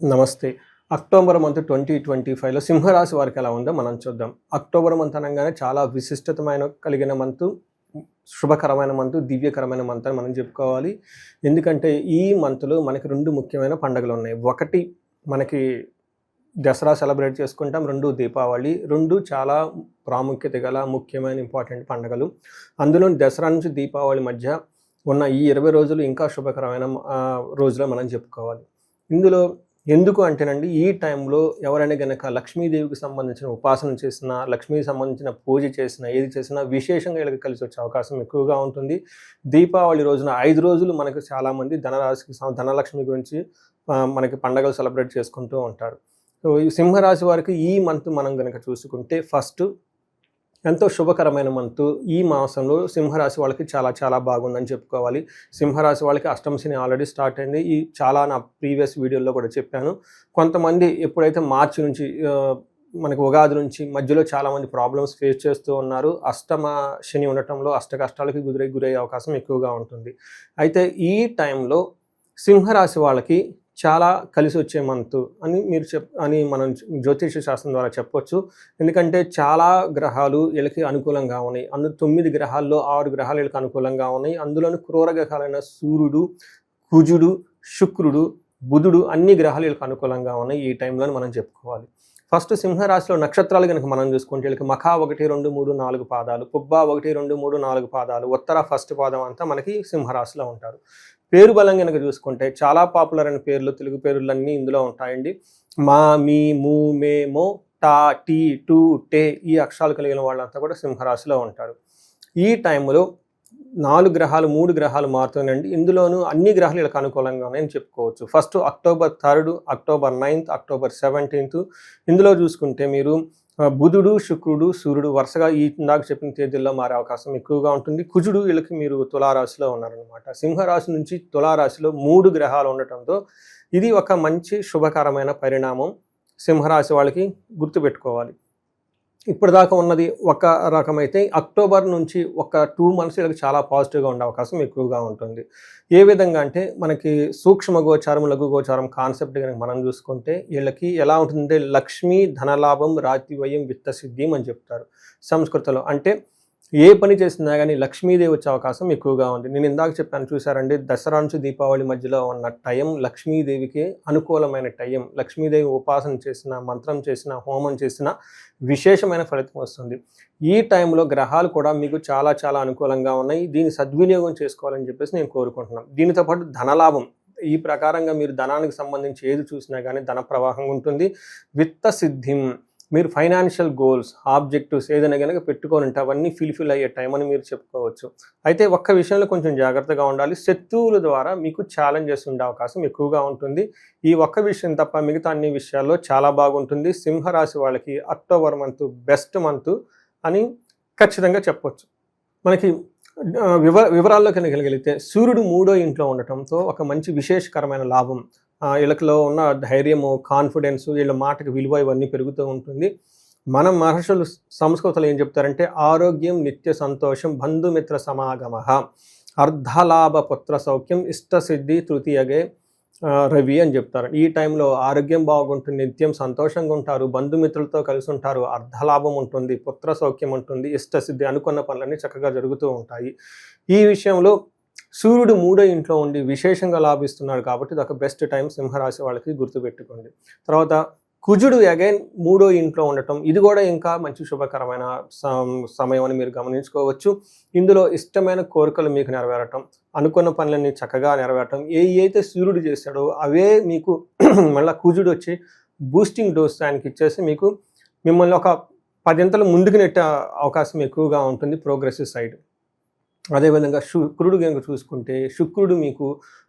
నమస్తే. October month twenty twenty ఫైవ్లో సింహరాశి వారికి ఎలా ఉందో మనం చూద్దాం. అక్టోబర్ మంత్ అనగానే చాలా విశిష్టతమైన కలిగిన మంత్ శుభకరమైన మంత్ దివ్యకరమైన మంత్ అని మనం చెప్పుకోవాలి. ఎందుకంటే ఈ మంత్లో మనకి రెండు ముఖ్యమైన పండుగలు ఉన్నాయి. ఒకటి మనకి దసరా సెలబ్రేట్ చేసుకుంటాం రెండు దీపావళి రెండు చాలా ప్రాముఖ్యత గల ముఖ్యమైన ఇంపార్టెంట్ పండుగలు. అందులో దసరా నుంచి దీపావళి మధ్య ఉన్న ఈ ఇరవై రోజులు ఇంకా శుభకరమైన రోజులు మనం చెప్పుకోవాలి. ఇందులో ఎందుకు అంటేనండి ఈ టైంలో ఎవరైనా గనక లక్ష్మీదేవికి సంబంధించిన ఉపాసన చేసినా లక్ష్మీకి సంబంధించిన పూజ చేసినా ఏది చేసినా విశేషంగా వీళ్ళకి కలిసి వచ్చే అవకాశం ఎక్కువగా ఉంటుంది. దీపావళి రోజున ఐదు రోజులు మనకు చాలామంది ధనరాశికి ధనలక్ష్మి గురించి మనకి పండగలు సెలబ్రేట్ చేసుకుంటూ ఉంటారు. సో ఈ సింహరాశి వారికి ఈ మంత్ మనం కనుక చూసుకుంటే ఫస్ట్ ఎంతో శుభకరమైన మంత్. ఈ మాసంలో సింహరాశి వాళ్ళకి చాలా చాలా బాగుందని చెప్పుకోవాలి. సింహరాశి వాళ్ళకి అష్టమశని ఆల్రెడీ స్టార్ట్ అయింది. ఈ చాలా నా ప్రీవియస్ వీడియోలో కూడా చెప్పాను. కొంతమంది ఎప్పుడైతే మార్చి నుంచి మనకు మనకి ఉగాది నుంచి మధ్యలో చాలామంది ప్రాబ్లమ్స్ ఫేస్ చేస్తూ ఉన్నారు. అష్టమ శని ఉండటంలో అష్ట కష్టాలకి గురై గురయ్యే అవకాశం ఎక్కువగా ఉంటుంది. అయితే ఈ టైంలో సింహరాశి వాళ్ళకి చాలా కలిసి వచ్చే మంత్ అని మీరు చెప్ అని మనం జ్యోతిష శాస్త్రం ద్వారా చెప్పొచ్చు. ఎందుకంటే చాలా గ్రహాలు వీళ్ళకి అనుకూలంగా ఉన్నాయి. అందు తొమ్మిది గ్రహాల్లో ఆరు గ్రహాలు వీళ్ళకి అనుకూలంగా ఉన్నాయి. అందులోని క్రూర గ్రహాలైన సూర్యుడు కుజుడు శుక్రుడు బుధుడు అన్ని గ్రహాలు వీళ్ళకి అనుకూలంగా ఉన్నాయి ఈ టైంలో మనం చెప్పుకోవాలి. ఫస్ట్ సింహరాశిలో నక్షత్రాలు కనుక మనం చూసుకుంటే వీళ్ళకి మఖా ఒకటి రెండు మూడు నాలుగు పాదాలు పుబ్బా ఒకటి రెండు మూడు నాలుగు పాదాలు ఉత్తర ఫస్ట్ పాదం అంతా మనకి సింహరాశిలో ఉంటారు. పేరు బలం కనుక చూసుకుంటే చాలా పాపులర్ అయిన పేర్లు తెలుగు పేర్లన్నీ ఇందులో ఉంటాయండి. మా మీ మూ మే మో టా టీ టు టే ఈ అక్షరాలు కలిగిన వాళ్ళంతా కూడా సింహరాశిలో ఉంటారు. ఈ టైంలో నాలుగు గ్రహాలు మూడు గ్రహాలు మారుతున్నాయండి. ఇందులోనూ అన్ని గ్రహాలు వీళ్ళకి అనుకూలంగా ఉన్నాయని చెప్పుకోవచ్చు. First October third October ninth October seventeenth ఇందులో చూసుకుంటే మీరు బుధుడు శుక్రుడు సూర్యుడు వరుసగా ఈ ఇందాక చెప్పిన తేదీల్లో మారే అవకాశం ఎక్కువగా ఉంటుంది. కుజుడు వీళ్ళకి మీరు తులారాశిలో ఉన్నారనమాట సింహరాశి నుంచి తులారాశిలో మూడు గ్రహాలు ఉండటంతో ఇది ఒక మంచి శుభకరమైన పరిణామం. సింహరాశి వాళ్ళకి గుర్తుపెట్టుకోవాలి. ఇప్పటిదాకా ఉన్నది ఒక రకమైతే అక్టోబర్ నుంచి ఒక టూ మంత్స్ వీళ్ళకి చాలా పాజిటివ్గా ఉండే అవకాశం ఎక్కువగా ఉంటుంది. ఏ విధంగా అంటే మనకి సూక్ష్మ గోచారం లఘు గోచారం కాన్సెప్ట్ కనుక మనం చూసుకుంటే వీళ్ళకి ఎలా ఉంటుందంటే లక్ష్మీ ధనలాభం రాతివయం విత్తసిద్ధి అని చెప్తారు సంస్కృతిలో. అంటే ఏ పని చేసినా కానీ లక్ష్మీదేవి వచ్చే అవకాశం ఎక్కువగా ఉంది. నేను ఇందాక చెప్పాను చూసారండి దసరా నుంచి దీపావళి మధ్యలో ఉన్న టైం లక్ష్మీదేవికి అనుకూలమైన టైం. లక్ష్మీదేవి ఉపాసన చేసిన మంత్రం చేసిన హోమం చేసిన విశేషమైన ఫలితం వస్తుంది. ఈ టైంలో గ్రహాలు కూడా మీకు చాలా చాలా అనుకూలంగా ఉన్నాయి. దీన్ని సద్వినియోగం చేసుకోవాలని చెప్పేసి నేను కోరుకుంటున్నాను. దీనితో పాటు ధనలాభం. ఈ ప్రకారంగా మీరు ధనానికి సంబంధించి ఏది చూసినా కానీ ధన ప్రవాహం ఉంటుంది. విత్త సిద్ధిం మీరు ఫైనాన్షియల్ గోల్స్ ఆబ్జెక్టివ్స్ ఏదైనా కనుక పెట్టుకొని ఉంటే అవన్నీ ఫిల్ఫిల్ అయ్యే టైం అని మీరు చెప్పుకోవచ్చు. అయితే ఒక్క విషయంలో కొంచెం జాగ్రత్తగా ఉండాలి. శత్రువుల ద్వారా మీకు ఛాలెంజెస్ ఉండే అవకాశం ఎక్కువగా ఉంటుంది. ఈ ఒక్క విషయం తప్ప మిగతా అన్ని విషయాల్లో చాలా బాగుంటుంది. సింహరాశి వాళ్ళకి అక్టోబర్ మంత్ బెస్ట్ మంత్ అని ఖచ్చితంగా చెప్పవచ్చు మనకి వివర వివ వివరాల్లో కనుక వెళ్ళగలిగితే సూర్యుడు మూడో ఇంట్లో ఉండటంతో ఒక మంచి విశేషకరమైన లాభం వీళ్ళకిలో ఉన్న ధైర్యము కాన్ఫిడెన్స్ వీళ్ళ మాటకు విలువ ఇవన్నీ పెరుగుతూ ఉంటుంది. మనం మహర్షులు సంస్కృతంలో ఏం చెప్తారంటే ఆరోగ్యం నిత్య సంతోషం బంధుమిత్ర సమాగమ. అర్ధలాభ పుత్ర సౌఖ్యం ఇష్టసిద్ధి తృతీయగే రవి అని చెప్తారు. ఈ టైంలో ఆరోగ్యం బాగుంటుంది నిత్యం సంతోషంగా ఉంటారు బంధుమిత్రులతో కలిసి ఉంటారు అర్ధలాభం ఉంటుంది పుత్ర సౌఖ్యం ఉంటుంది ఇష్టసిద్ధి అనుకున్న పనులన్నీ చక్కగా జరుగుతూ ఉంటాయి. ఈ విషయంలో సూర్యుడు మూడో ఇంట్లో ఉండి విశేషంగా లాభిస్తున్నాడు కాబట్టి ఇది ఒక బెస్ట్ టైం సింహరాశి వాళ్ళకి గుర్తుపెట్టుకోండి. తర్వాత కుజుడు అగైన్ మూడో ఇంట్లో ఉండటం ఇది కూడా ఇంకా మంచి శుభకరమైన సమయం అని మీరు గమనించుకోవచ్చు. ఇందులో ఇష్టమైన కోరికలు మీకు నెరవేరటం అనుకున్న పనులన్నీ చక్కగా నెరవేరటం ఏ అయితే సూర్యుడు చేశాడో అవే మీకు మళ్ళీ కుజుడు వచ్చి బూస్టింగ్ డోస్ ఆయనకి ఇచ్చేసి మీకు మిమ్మల్ని ఒక పదింతలు ముందుకు నెట్టే అవకాశం ఎక్కువగా ఉంటుంది ప్రోగ్రెసివ్ సైడ్ అదేవిధంగా శుక్రుడు కనుక చూసుకుంటే శుక్రుడు మీకు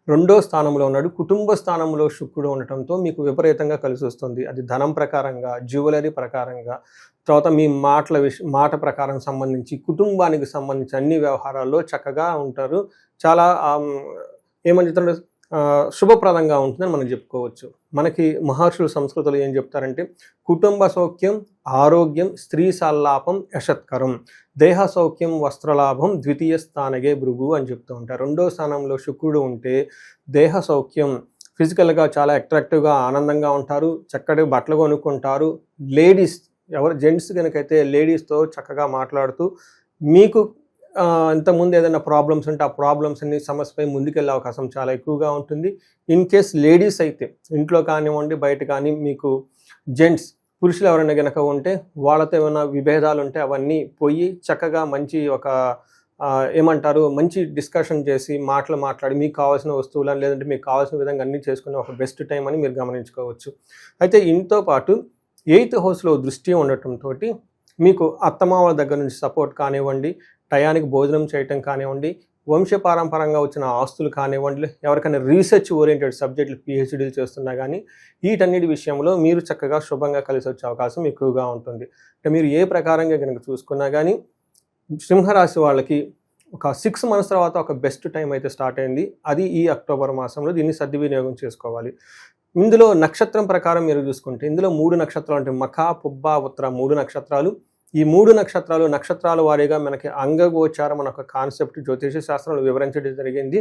రెండో స్థానంలో ఉన్నాడు. కుటుంబ స్థానంలో శుక్రుడు ఉండటంతో మీకు విపరీతంగా కలిసి వస్తుంది. అది ధనం ప్రకారంగా జ్యువెలరీ ప్రకారంగా తర్వాత మీ మాటల విష మాట ప్రకారం సంబంధించి కుటుంబానికి సంబంధించి అన్ని వ్యవహారాల్లో చక్కగా ఉంటారు. చాలా ఏమని చెప్తారు శుభప్రదంగా ఉంటుందని మనం చెప్పుకోవచ్చు. మనకి మహర్షులు సంస్కృతులు ఏం చెప్తారంటే కుటుంబ సౌఖ్యం ఆరోగ్యం స్త్రీ సల్లాపం యశత్కరం. దేహ సౌఖ్యం వస్త్రలాభం ద్వితీయ స్థానగే భృగు అని చెప్తూ ఉంటారు. రెండో స్థానంలో శుక్రుడు ఉంటే దేహ సౌఖ్యం ఫిజికల్గా చాలా అట్రాక్టివ్గా ఆనందంగా ఉంటారు చక్కటి బట్టలు కొనుక్కుంటారు. లేడీస్ ఎవరు జెంట్స్ కనుకైతే లేడీస్తో చక్కగా మాట్లాడుతూ మీకు ఇంతకుముందు ఏదైనా ప్రాబ్లమ్స్ ఉంటే ఆ ప్రాబ్లమ్స్ అన్ని సమస్యపై ముందుకెళ్ళే అవకాశం చాలా ఎక్కువగా ఉంటుంది. ఇన్ కేస్ లేడీస్ అయితే ఇంట్లో కానివ్వండి బయట కానీ మీకు జెంట్స్ పురుషులు ఎవరైనా గనక ఉంటే వాళ్ళతో ఏమైనా విభేదాలు ఉంటే అవన్నీ పోయి చక్కగా మంచి ఒక ఏమంటారు మంచి డిస్కషన్ చేసి మాటలు మాట్లాడి మీకు కావాల్సిన వస్తువులను లేదంటే మీకు కావాల్సిన విధంగా అన్నీ చేసుకునే ఒక బెస్ట్ టైం అని మీరు గమనించుకోవచ్చు. అయితే ఇంతో పాటు ఎయిత్ హౌస్లో దృష్టి ఉండటంతో మీకు అత్తమామల దగ్గర నుంచి సపోర్ట్ కానివ్వండి టయానికి భోజనం చేయటం కానివ్వండి వంశపారంపరంగా వచ్చిన ఆస్తులు కానివ్వండి ఎవరికైనా రీసెర్చ్ ఓరియంటెడ్ సబ్జెక్టులు పిహెచ్డీలు చేస్తున్నా కానీ వీటన్నిటి విషయంలో మీరు చక్కగా శుభంగా కలిసి వచ్చే అవకాశం ఎక్కువగా ఉంటుంది. అంటే మీరు ఏ ప్రకారంగా కనుక చూసుకున్నా కానీ సింహరాశి వాళ్ళకి ఒక సిక్స్ మంత్స్ తర్వాత ఒక బెస్ట్ టైం అయితే స్టార్ట్ అయింది. అది ఈ అక్టోబర్ మాసంలో దీన్ని సద్వినియోగం చేసుకోవాలి. ఇందులో నక్షత్రం ప్రకారం మీరు చూసుకుంటే ఇందులో మూడు నక్షత్రాలు అంటే మఖ పుబ్బ ఉత్తర మూడు నక్షత్రాలు. ఈ మూడు నక్షత్రాలు నక్షత్రాల వారీగా మనకి అంగగోచారం అనే ఒక కాన్సెప్ట్ జ్యోతిష శాస్త్రంలో వివరించడం జరిగింది.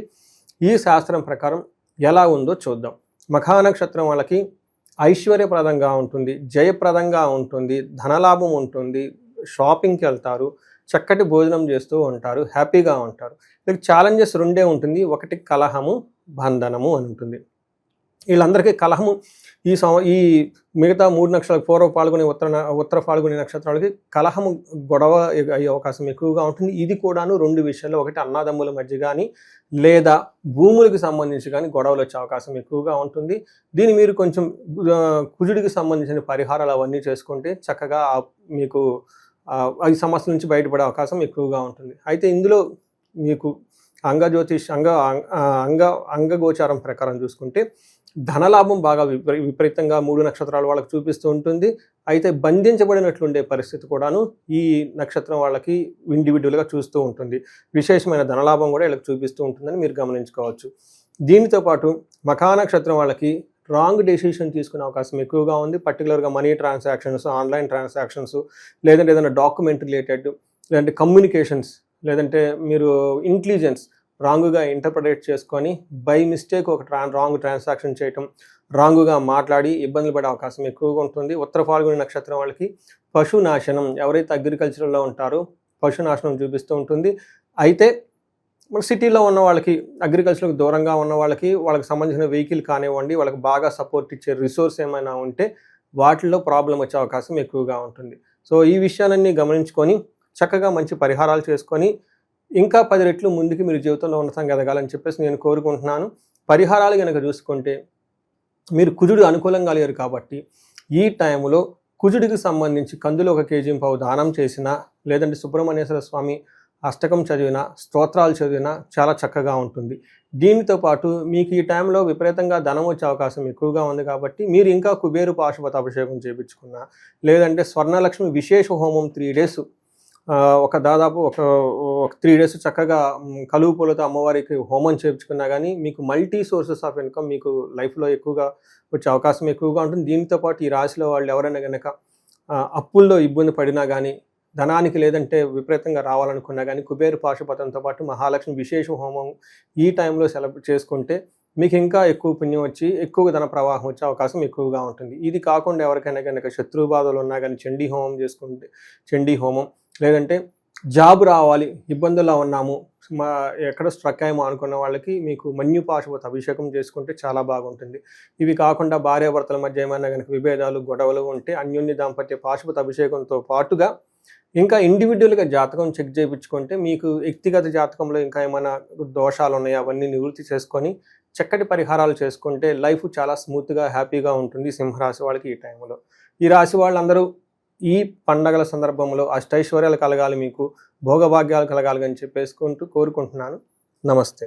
ఈ శాస్త్రం ప్రకారం ఎలా ఉందో చూద్దాం. మఖా నక్షత్రం వాళ్ళకి ఐశ్వర్యప్రదంగా ఉంటుంది జయప్రదంగా ఉంటుంది ధనలాభం ఉంటుంది షాపింగ్కి వెళ్తారు చక్కటి భోజనం చేస్తూ ఉంటారు హ్యాపీగా ఉంటారు. వీళ్ళకి ఛాలెంజెస్ రెండే ఉంటుంది ఒకటి కలహము బంధనము అని ఉంటుంది. వీళ్ళందరికీ కలహము. ఈ సం ఈ మిగతా మూడు నక్షత్రాలు పూర్వ పాల్గొనే ఉత్తర ఉత్తర పాల్గొనే నక్షత్రాలకి కలహము గొడవ అయ్యే అవకాశం ఎక్కువగా ఉంటుంది. ఇది కూడాను రెండు విషయాల్లో ఒకటి అన్నదమ్ముల మధ్య కానీ లేదా భూములకు సంబంధించి కానీ గొడవలు వచ్చే అవకాశం ఎక్కువగా ఉంటుంది. దీన్ని మీరు కొంచెం కుజుడికి సంబంధించిన పరిహారాలు అవన్నీ చేసుకుంటే చక్కగా మీకు ఈ సమస్య నుంచి బయటపడే అవకాశం ఎక్కువగా ఉంటుంది. అయితే ఇందులో మీకు అంగ జ్యోతిష్ అంగ ఆ, అంగ అంగగోచారం ప్రకారం చూసుకుంటే ధనలాభం బాగా విపరీ విపరీతంగా మూడు నక్షత్రాలు వాళ్ళకి చూపిస్తూ ఉంటుంది. అయితే బంధించబడినట్లుండే పరిస్థితి కూడాను ఈ నక్షత్రం వాళ్ళకి ఇండివిజువల్గా చూస్తూ ఉంటుంది. విశేషమైన ధనలాభం కూడా వీళ్ళకి చూపిస్తూ ఉంటుందని మీరు గమనించుకోవచ్చు. దీనితో పాటు మఖా నక్షత్రం వాళ్ళకి రాంగ్ డెసిషన్ తీసుకునే అవకాశం ఎక్కువగా ఉంది. పర్టికులర్గా మనీ ట్రాన్సాక్షన్స్ ఆన్లైన్ ట్రాన్సాక్షన్స్ లేదంటే ఏదైనా డాక్యుమెంట్ రిలేటెడ్ లేదంటే కమ్యూనికేషన్స్ లేదంటే మీరు ఇంటెలిజెన్స్ రాంగ్గా ఇంటర్ప్రిటేట్ చేసుకొని బై మిస్టేక్ ఒక ట్రా రాంగ్ ట్రాన్సాక్షన్ చేయటం రాంగ్గా మాట్లాడి ఇబ్బందులు పడే అవకాశం ఎక్కువగా ఉంటుంది. ఉత్తర ఫాల్గుని నక్షత్రం వాళ్ళకి పశు నాశనం ఎవరైతే అగ్రికల్చర్లో ఉంటారో పశు నాశనం చూపిస్తూ ఉంటుంది. అయితే మన సిటీలో ఉన్న వాళ్ళకి అగ్రికల్చర్కి దూరంగా ఉన్న వాళ్ళకి వాళ్ళకి సంబంధించిన వెహికల్ కానివ్వండి వాళ్ళకి బాగా సపోర్ట్ ఇచ్చే రిసోర్స్ ఏమైనా ఉంటే వాటిల్లో ప్రాబ్లం వచ్చే అవకాశం ఎక్కువగా ఉంటుంది. సో ఈ విషయాలన్నీ గమనించుకొని చక్కగా మంచి పరిహారాలు చేసుకొని ఇంకా పది రెట్లు ముందుకు మీరు జీవితంలో ఉన్నతంగా ఎదగాలని చెప్పేసి నేను కోరుకుంటున్నాను. పరిహారాలు కనుక చూసుకుంటే మీరు కుజుడు అనుకూలంగా లేరు కాబట్టి ఈ టైంలో కుజుడికి సంబంధించి కందులు ఒక కేజీ పావు దానం చేసినా లేదంటే సుబ్రహ్మణ్యేశ్వర స్వామి అష్టకం చదివినా స్తోత్రాలు చదివినా చాలా చక్కగా ఉంటుంది. దీనితో పాటు మీకు ఈ టైంలో విపరీతంగా ధనం వచ్చే అవకాశం ఎక్కువగా ఉంది కాబట్టి మీరు ఇంకా కుబేరు పాశుపత అభిషేకం చేయించుకున్నా లేదంటే స్వర్ణలక్ష్మి విశేష హోమం త్రీ డేస్ ఒక దాదాపు ఒక ఒక త్రీ డేస్ చక్కగా కలువు పూలతో అమ్మవారికి హోమం చేయించుకున్నా కానీ మీకు మల్టీ సోర్సెస్ ఆఫ్ ఇన్కమ్ మీకు లైఫ్లో ఎక్కువగా వచ్చే అవకాశం ఎక్కువగా ఉంటుంది. దీంతో పాటు ఈ రాశిలో వాళ్ళు ఎవరైనా కనుక అప్పుల్లో ఇబ్బంది పడినా కానీ ధనానికి లేదంటే విపరీతంగా రావాలనుకున్నా కానీ కుబేరు పాశుపతంతో పాటు మహాలక్ష్మి విశేష హోమం ఈ టైంలో సెలబ్రేట్ చేసుకుంటే మీకు ఇంకా ఎక్కువ పుణ్యం వచ్చి ఎక్కువ ధన ప్రవాహం వచ్చే అవకాశం ఎక్కువగా ఉంటుంది. ఇది కాకుండా ఎవరికైనా కనుక శత్రు బాధలు ఉన్నా కానీ చండీ హోమం చేసుకుంటే చండీ హోమం లేదంటే జాబ్ రావాలి ఇబ్బందుల్లో ఉన్నాము మా ఎక్కడ స్ట్రక్ అయ్యామో అనుకున్న వాళ్ళకి మీకు మన్యు పాశుపతి అభిషేకం చేసుకుంటే చాలా బాగుంటుంది. ఇవి కాకుండా భార్యాభర్తల మధ్య ఏమైనా కనుక విభేదాలు గొడవలు ఉంటే అన్యోన్య దాంపత్య పాశుపతి అభిషేకంతో పాటుగా ఇంకా ఇండివిజువల్గా జాతకం చెక్ చేయించుకుంటే మీకు వ్యక్తిగత జాతకంలో ఇంకా ఏమైనా దోషాలు ఉన్నాయో అవన్నీ నివృత్తి చేసుకొని చక్కటి పరిహారాలు చేసుకుంటే లైఫ్ చాలా స్మూత్గా హ్యాపీగా ఉంటుంది సింహరాశి వాళ్ళకి ఈ టైంలో ఈ రాశి వాళ్ళందరూ ఈ పండగల సందర్భంలో అష్టైశ్వర్యాలు కలగాలి మీకు భోగభాగ్యాలు కలగాలి అని చెప్పేసుకుంటూ కోరుకుంటున్నాను. నమస్తే.